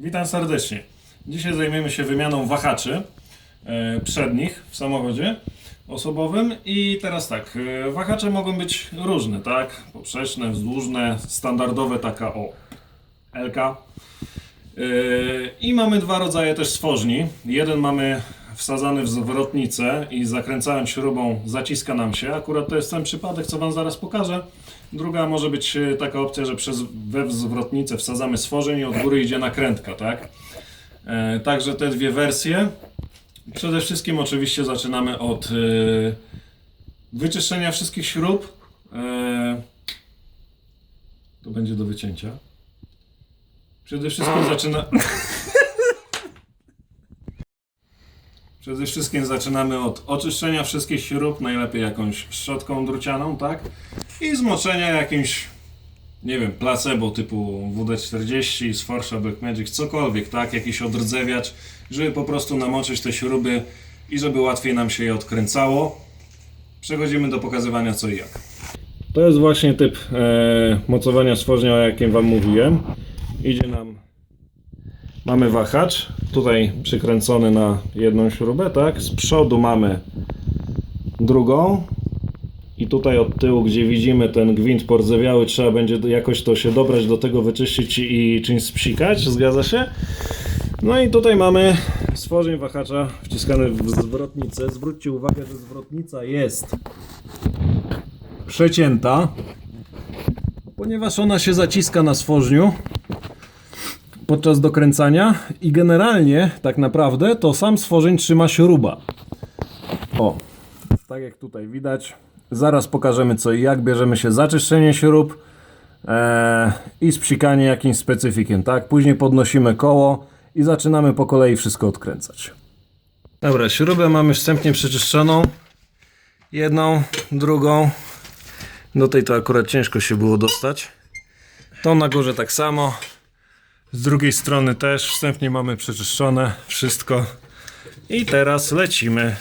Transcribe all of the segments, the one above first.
Witam serdecznie. Dzisiaj zajmiemy się wymianą wahaczy e, przednich w samochodzie osobowym i teraz tak, e, wahacze mogą być różne, tak? Poprzeczne, wzdłużne, standardowe taka o LK. E, I mamy dwa rodzaje też stworzni. Jeden mamy wsadzany w zwrotnicę i zakręcając śrubą zaciska nam się. Akurat to jest ten przypadek, co Wam zaraz pokażę. Druga może być e, taka opcja, że przez we zwrotnicę wsadzamy stworzeń i od góry idzie nakrętka, tak? E, Także te dwie wersje. Przede wszystkim oczywiście zaczynamy od e, wyczyszczenia wszystkich śrub. E, To będzie do wycięcia. Przede wszystkim zaczyna... Przede wszystkim zaczynamy od oczyszczenia wszystkich śrub, najlepiej jakąś szczotką drucianą, tak? I zmoczenia jakimś, nie wiem, placebo typu WD-40, z Forsza Black Magic, cokolwiek, tak? Jakiś odrdzewiacz, żeby po prostu namoczyć te śruby i żeby łatwiej nam się je odkręcało. Przechodzimy do pokazywania co i jak. To jest właśnie typ e, mocowania stworzenia, o jakim Wam mówiłem. Idzie nam Mamy wahacz, tutaj przykręcony na jedną śrubę, tak? Z przodu mamy drugą i tutaj od tyłu, gdzie widzimy ten gwint pordzewiały, trzeba będzie jakoś to się dobrać do tego, wyczyścić i czymś spsikać, zgadza się? No i tutaj mamy stworzeń wahacza wciskany w zwrotnicę. Zwróćcie uwagę, że zwrotnica jest przecięta, ponieważ ona się zaciska na stworzniu podczas dokręcania i generalnie tak naprawdę to sam stworzeń trzyma śruba. O, tak jak tutaj widać. Zaraz pokażemy co i jak. Bierzemy się za czyszczenie śrub e, i spsikanie jakimś specyfikiem, tak? Później podnosimy koło i zaczynamy po kolei wszystko odkręcać. Dobra, śrubę mamy wstępnie przeczyszczoną. Jedną, drugą. Do tej to akurat ciężko się było dostać. Tą na górze tak samo. Z drugiej strony też wstępnie mamy przeczyszczone wszystko. I teraz lecimy.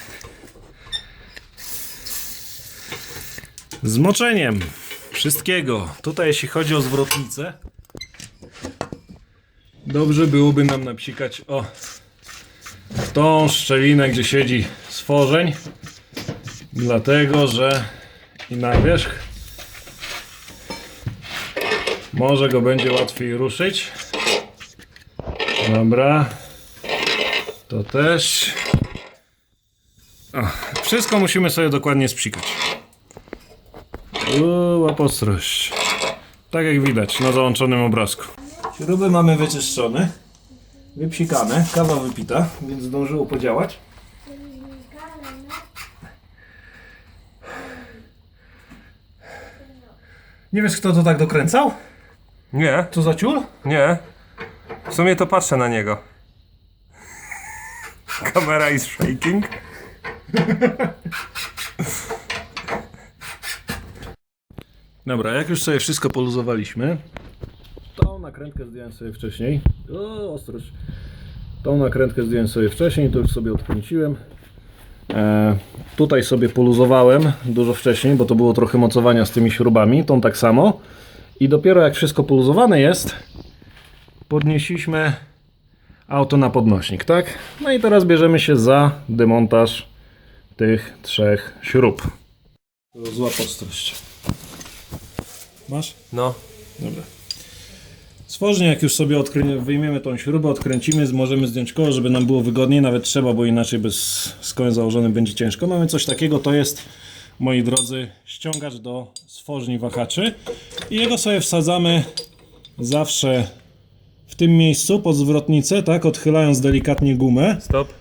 Z moczeniem wszystkiego. Tutaj jeśli chodzi o zwrotnicę, dobrze byłoby nam napsikać o tą szczelinę, gdzie siedzi stworzeń. Dlatego, że i na wierzch może go będzie łatwiej ruszyć. Dobra. To też. O, wszystko musimy sobie dokładnie spsikać. Uuu, ostrość. Tak jak widać na załączonym obrazku. Śruby mamy wyczyszczone, wypsikane, kawa wypita, więc zdążyło podziałać. Nie wiesz kto to tak dokręcał? Nie, Co za ciul? nie. W sumie to patrzę na niego. Kamera is shaking. Dobra, jak już sobie wszystko poluzowaliśmy, tą nakrętkę zdjąłem sobie wcześniej. O, ostrość. Tą nakrętkę zdjąłem sobie wcześniej, to już sobie odkręciłem. E, tutaj sobie poluzowałem dużo wcześniej, bo to było trochę mocowania z tymi śrubami, tą tak samo. I dopiero jak wszystko poluzowane jest, podnieśliśmy auto na podnośnik, tak? No i teraz bierzemy się za demontaż tych trzech śrub. Zła ostrość. Masz? No, Dobra. Stworznie, jak już sobie wyjmiemy tą śrubę, odkręcimy, możemy zdjąć koło, żeby nam było wygodniej, nawet trzeba, bo inaczej bez z kołem założonym będzie ciężko. Mamy coś takiego, to jest, moi drodzy, ściągacz do stworzni wahaczy i jego sobie wsadzamy zawsze w tym miejscu, pod zwrotnicę, tak, odchylając delikatnie gumę. stop.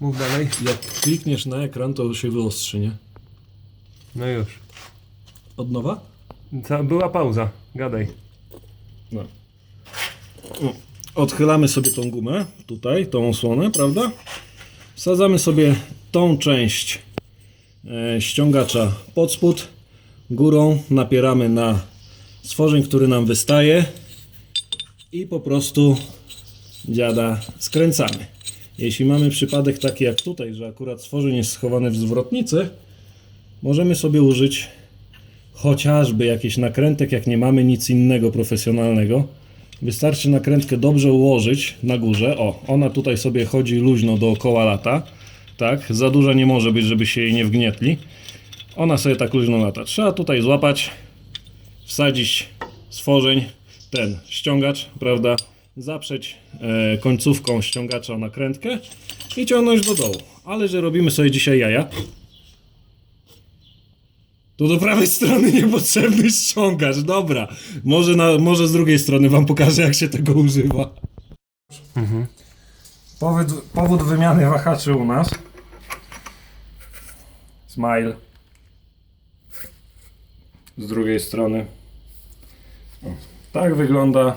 Mów dalej. Jak klikniesz na ekran, to się wyostrzy, nie? No już. Od nowa? Ta, była pauza. Gadaj. No. O, Odchylamy sobie tą gumę, tutaj, tą osłonę, prawda? Wsadzamy sobie tą część e, ściągacza pod spód, górą napieramy na stworzeń, który nam wystaje i po prostu dziada skręcamy. Jeśli mamy przypadek taki jak tutaj, że akurat stworzeń jest schowany w zwrotnicy, możemy sobie użyć chociażby jakiś nakrętek, jak nie mamy nic innego profesjonalnego, Wystarczy nakrętkę dobrze ułożyć na górze. O, ona tutaj sobie chodzi luźno dookoła lata. Tak, za duża nie może być, żeby się jej nie wgnietli. Ona sobie tak luźno lata. Trzeba tutaj złapać, wsadzić stworzeń, ten ściągacz, prawda? Zaprzeć e, końcówką ściągacza nakrętkę i ciągnąć do dołu. Ale że robimy sobie dzisiaj jaja, to do prawej strony niepotrzebny ściągacz. Dobra, może, na, może z drugiej strony wam pokażę, jak się tego używa. Powód, powód wymiany wahaczy u nas. Smile. Z drugiej strony. O, tak wygląda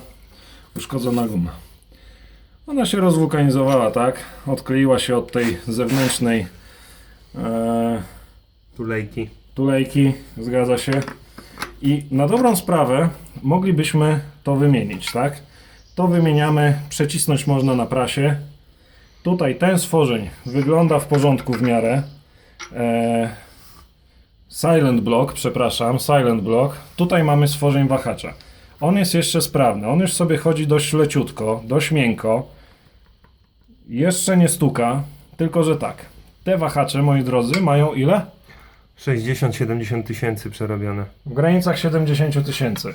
uszkodzona guma. Ona się rozwulkanizowała, tak? Odkleiła się od tej zewnętrznej e, Tulejki. tulejki, zgadza się. I na dobrą sprawę moglibyśmy to wymienić, tak? To wymieniamy, przecisnąć można na prasie. Tutaj ten stworzeń wygląda w porządku w miarę. E, silent block, przepraszam, silent block. Tutaj mamy stworzeń wahacza. On jest jeszcze sprawny, on już sobie chodzi dość leciutko, dość miękko. Jeszcze nie stuka, tylko że tak. Te wahacze, moi drodzy, mają ile? 60-70 tysięcy przerobione. W granicach 70 tysięcy.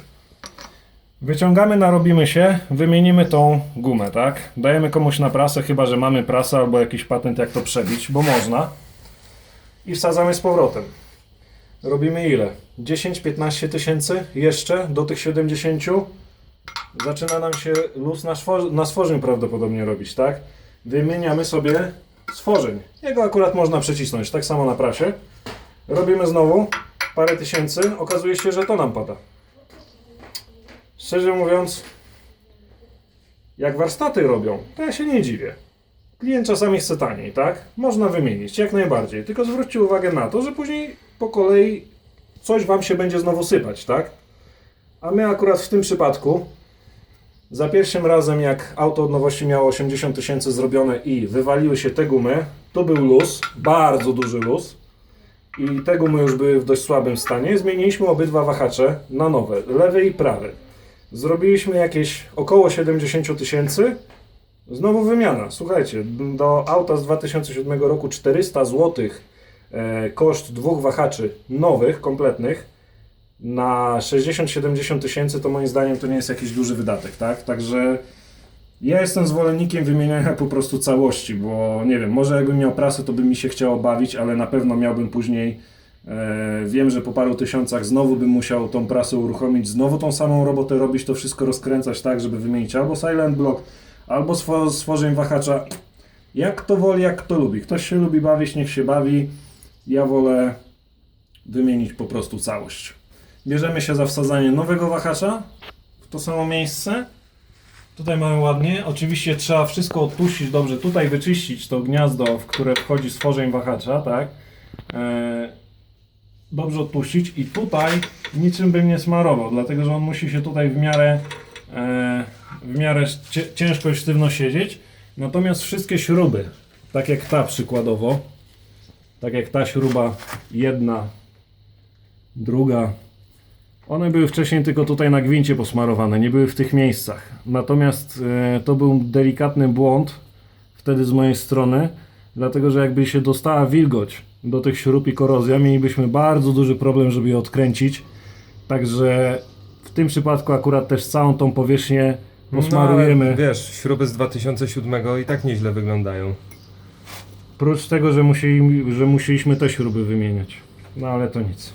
Wyciągamy, narobimy się, wymienimy tą gumę, tak? Dajemy komuś na prasę, chyba że mamy prasę albo jakiś patent, jak to przebić, bo można. I wsadzamy z powrotem. Robimy ile? 10-15 tysięcy jeszcze do tych 70. Zaczyna nam się luz na, na stworzeń prawdopodobnie robić, tak? Wymieniamy sobie stworzeń. Jego akurat można przecisnąć, tak samo na prasie. Robimy znowu parę tysięcy. Okazuje się, że to nam pada. Szczerze mówiąc, jak warsztaty robią, to ja się nie dziwię. Klient czasami chce taniej, tak? Można wymienić, jak najbardziej. Tylko zwróćcie uwagę na to, że później po kolei coś wam się będzie znowu sypać, tak? A my akurat w tym przypadku za pierwszym razem, jak auto od nowości miało 80 tysięcy zrobione i wywaliły się te gumy, to był luz, bardzo duży luz i te gumy już były w dość słabym stanie. Zmieniliśmy obydwa wahacze na nowe, lewy i prawy. Zrobiliśmy jakieś około 70 tysięcy. Znowu wymiana. Słuchajcie, do auta z 2007 roku 400 zł e, koszt dwóch wahaczy nowych, kompletnych na 60-70 tysięcy to moim zdaniem to nie jest jakiś duży wydatek, tak? Także ja jestem zwolennikiem wymieniania po prostu całości, bo nie wiem, może jakbym miał prasę, to by mi się chciało bawić, ale na pewno miałbym później. E, wiem, że po paru tysiącach znowu bym musiał tą prasę uruchomić, znowu tą samą robotę robić, to wszystko rozkręcać tak, żeby wymienić albo silent block, albo stworzeń wahacza. Jak kto woli, jak kto lubi. Ktoś się lubi bawić, niech się bawi. Ja wolę wymienić po prostu całość. Bierzemy się za wsadzanie nowego wahacza w to samo miejsce. Tutaj mamy ładnie. Oczywiście trzeba wszystko odpuścić dobrze. Tutaj wyczyścić to gniazdo, w które wchodzi stworzeń wahacza, tak? E, dobrze odpuścić i tutaj niczym bym nie smarował, dlatego że on musi się tutaj w miarę e, w miarę ciężko i sztywno siedzieć. Natomiast wszystkie śruby, tak jak ta przykładowo, tak jak ta śruba jedna, druga, one były wcześniej tylko tutaj na gwincie posmarowane, nie były w tych miejscach. Natomiast e, to był delikatny błąd wtedy z mojej strony, dlatego że jakby się dostała wilgoć do tych śrub i korozja, mielibyśmy bardzo duży problem, żeby je odkręcić. Także w tym przypadku akurat też całą tą powierzchnię posmarujemy. No, ale wiesz, śruby z 2007 i tak nieźle wyglądają. Prócz tego, że, musieli, że musieliśmy te śruby wymieniać. No ale to nic.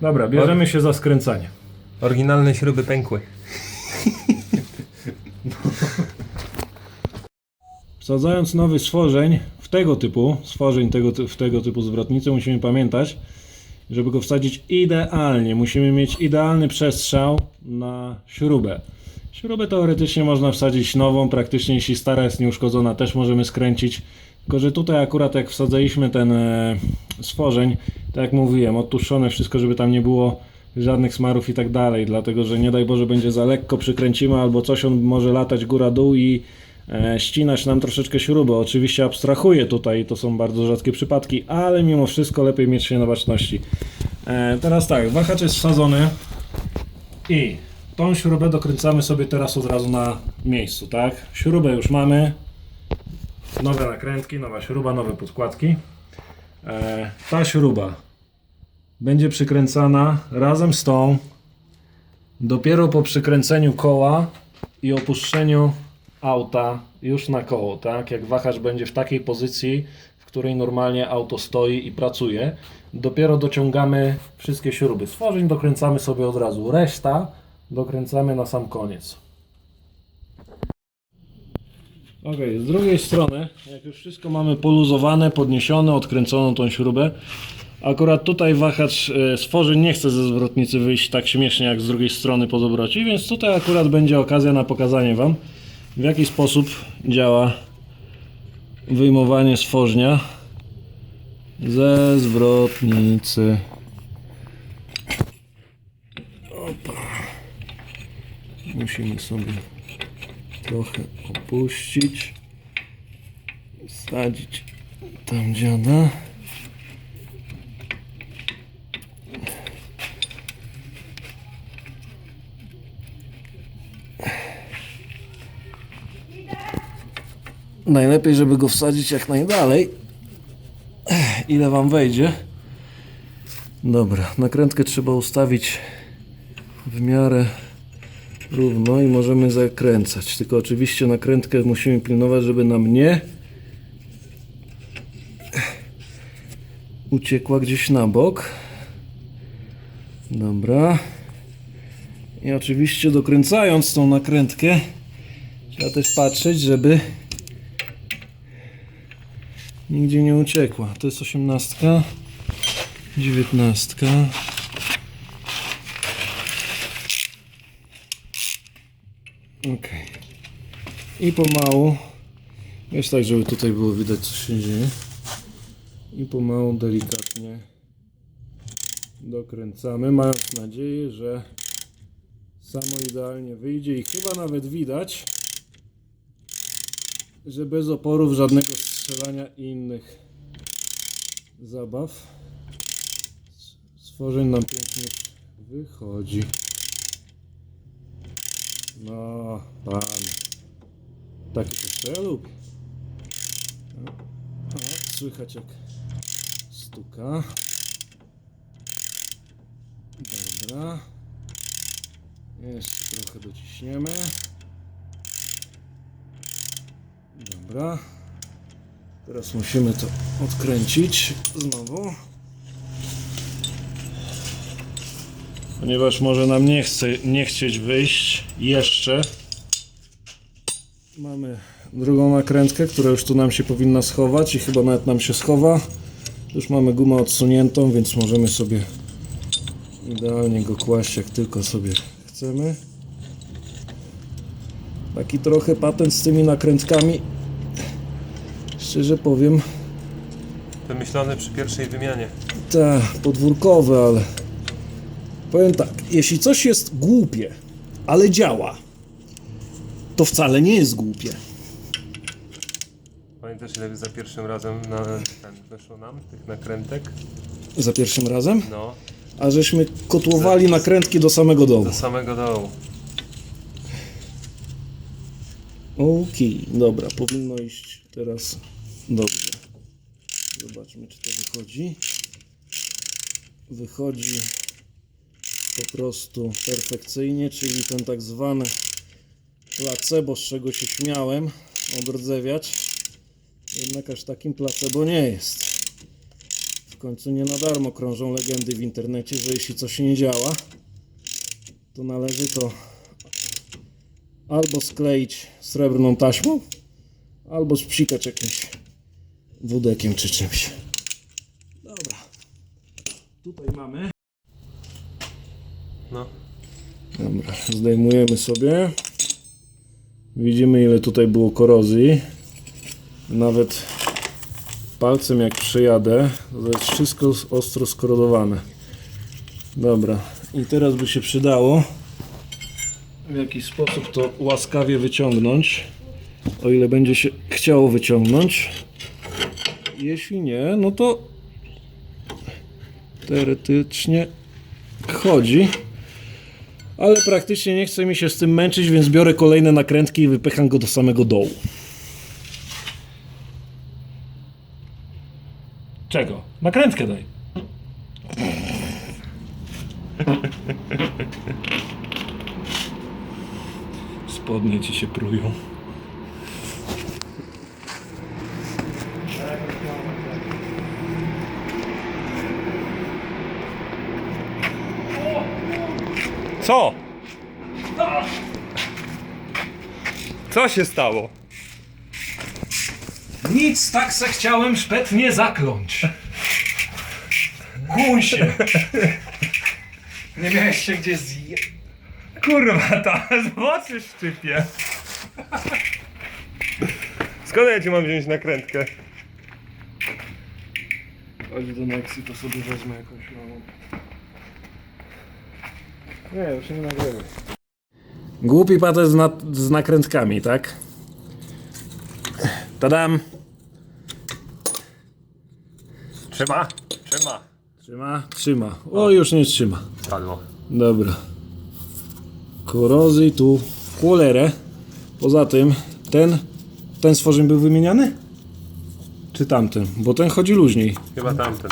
Dobra, bierzemy się za skręcanie. Oryginalne śruby pękły. Wsadzając nowy stworzeń w tego typu, stworzeń tego, w tego typu zwrotnicy, musimy pamiętać, żeby go wsadzić idealnie. Musimy mieć idealny przestrzał na śrubę. Śrubę teoretycznie można wsadzić nową, praktycznie jeśli stara jest nieuszkodzona też możemy skręcić. Tylko, że tutaj akurat jak wsadzaliśmy ten e, stworzeń, tak jak mówiłem, odtłuszczone wszystko, żeby tam nie było żadnych smarów i tak dalej, dlatego, że nie daj Boże będzie za lekko, przykręcimy albo coś, on może latać góra-dół i e, ścinać nam troszeczkę śruby. Oczywiście abstrahuję tutaj, to są bardzo rzadkie przypadki, ale mimo wszystko lepiej mieć się na baczności. E, teraz tak, wahacz jest wsadzony i tą śrubę dokręcamy sobie teraz od razu na miejscu, tak? Śrubę już mamy. Nowe nakrętki, nowa śruba, nowe podkładki. E, ta śruba będzie przykręcana razem z tą dopiero po przykręceniu koła i opuszczeniu auta już na koło, tak? Jak wahacz będzie w takiej pozycji, w której normalnie auto stoi i pracuje, dopiero dociągamy wszystkie śruby. Stworzeń dokręcamy sobie od razu. Reszta dokręcamy na sam koniec. Ok, z drugiej strony, jak już wszystko mamy poluzowane, podniesione, odkręconą tą śrubę, akurat tutaj wahacz e, stworzeń nie chce ze zwrotnicy wyjść tak śmiesznie jak z drugiej strony po zwrocie, więc tutaj akurat będzie okazja na pokazanie Wam, w jaki sposób działa wyjmowanie stworznia ze zwrotnicy. Musimy sobie trochę opuścić, wsadzić tam dziada. Najlepiej, żeby go wsadzić jak najdalej. Ile wam wejdzie? Dobra, nakrętkę trzeba ustawić w miarę równo i możemy zakręcać. Tylko oczywiście nakrętkę musimy pilnować, żeby nam nie uciekła gdzieś na bok. Dobra. I oczywiście dokręcając tą nakrętkę trzeba też patrzeć, żeby nigdzie nie uciekła. To jest osiemnastka, dziewiętnastka. Ok. I pomału, jest tak, żeby tutaj było widać co się dzieje. I pomału, delikatnie dokręcamy, mając nadzieję, że samo idealnie wyjdzie i chyba nawet widać, że bez oporów żadnego strzelania i innych zabaw stworzeń nam pięknie wychodzi. No, pan. Taki to. O, o, słychać jak stuka. Dobra. Jeszcze trochę dociśniemy. Dobra. Teraz musimy to odkręcić znowu. Ponieważ może nam nie chce nie chcieć wyjść jeszcze. Mamy drugą nakrętkę, która już tu nam się powinna schować i chyba nawet nam się schowa. Już mamy gumę odsuniętą, więc możemy sobie idealnie go kłaść jak tylko sobie chcemy. Taki trochę patent z tymi nakrętkami. Szczerze powiem, Wymyślony przy pierwszej wymianie. ta podwórkowe, ale powiem tak, jeśli coś jest głupie, ale działa, to wcale nie jest głupie. Pamiętasz ile za pierwszym razem na ten weszło nam tych nakrętek? Za pierwszym razem, No, a żeśmy kotłowali nakrętki do samego dołu. do samego dołu. Okej, dobra, powinno iść teraz dobrze. Zobaczmy, czy to wychodzi. Wychodzi po prostu perfekcyjnie, czyli ten tak zwany placebo, z czego się śmiałem, odrdzewiać. Jednak aż takim placebo nie jest. W końcu nie na darmo krążą legendy w internecie, że jeśli coś nie działa, to należy to albo skleić srebrną taśmą, albo spsikać jakimś wódekiem czy czymś. Dobra. Tutaj mamy. No, Dobra, zdejmujemy sobie. Widzimy ile tutaj było korozji. Nawet palcem jak przejadę, to jest wszystko ostro skorodowane. Dobra, i teraz by się przydało w jakiś sposób to łaskawie wyciągnąć, o ile będzie się chciało wyciągnąć. Jeśli nie, no to teoretycznie chodzi. Ale praktycznie nie chce mi się z tym męczyć, więc biorę kolejne nakrętki i wypycham go do samego dołu. Czego? Nakrętkę daj. Spodnie ci się prują. Co? Co się stało? Nic tak se chciałem szpetnie zakląć. Kuj się. Nie miałeś się gdzie zje... Kurwa, ta z oczy szczypie. Skąd ja ci mam wziąć nakrętkę? Chodź do Nexi, to sobie wezmę jakąś małą. Nie, już nie nagrywaj. Głupi patę z, na, z nakrętkami, tak? Tadam! Trzyma? Trzyma. Trzyma? Trzyma. O, już nie trzyma. Spadło. Dobra. Korozji tu w cholerę. Poza tym, ten, ten stworzeń był wymieniany? Czy tamten? Bo ten chodzi luźniej. Chyba tamten.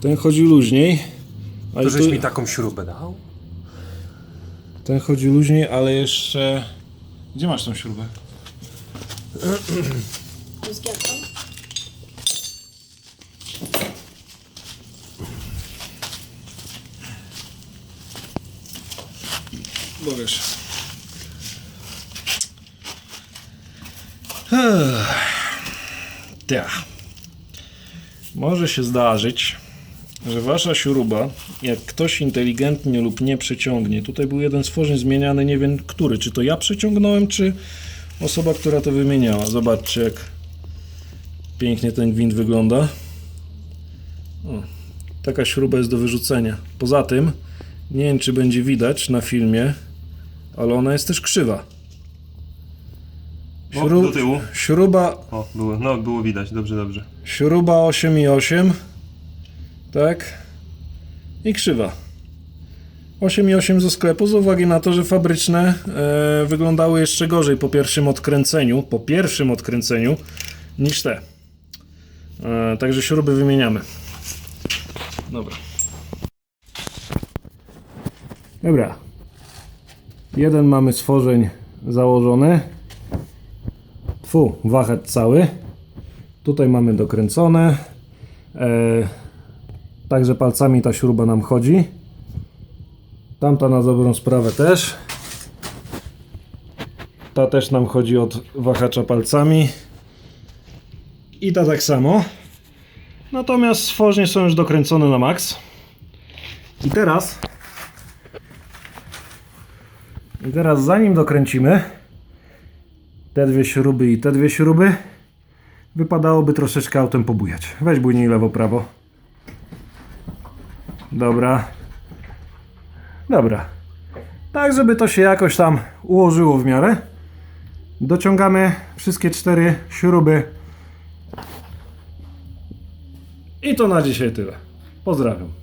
Ten chodzi luźniej. A To żeś tu- mi taką śrubę dał? Ten chodzi luźniej, ale jeszcze... Gdzie masz tą śrubę? Rozgiarką? Bo wiesz... Tak. Może się zdarzyć, że wasza śruba, jak ktoś inteligentnie lub nie przeciągnie, tutaj był jeden stworzeń zmieniany, nie wiem który, czy to ja przeciągnąłem, czy osoba, która to wymieniała. Zobaczcie, jak pięknie ten gwint wygląda. O, taka śruba jest do wyrzucenia. Poza tym, nie wiem, czy będzie widać na filmie, ale ona jest też krzywa. O, do tyłu. Śruba O, było, no było widać, dobrze, dobrze. Śruba 8,8 tak? I krzywa. 8,8 ze sklepu z uwagi na to, że fabryczne e, wyglądały jeszcze gorzej po pierwszym odkręceniu po pierwszym odkręceniu niż te. E, także śruby wymieniamy. Dobra. Dobra. Jeden mamy stworzeń założony. Fu, wachet cały. Tutaj mamy dokręcone. E, także palcami ta śruba nam chodzi. Tamta na dobrą sprawę też. Ta też nam chodzi od wahacza palcami. I ta tak samo. Natomiast stworzenie są już dokręcone na maks. I teraz i teraz zanim dokręcimy te dwie śruby i te dwie śruby wypadałoby troszeczkę autem pobujać. Weź bujnij lewo, prawo. Dobra. Dobra. Tak, żeby to się jakoś tam ułożyło w miarę. Dociągamy wszystkie cztery śruby. I to na dzisiaj tyle. Pozdrawiam.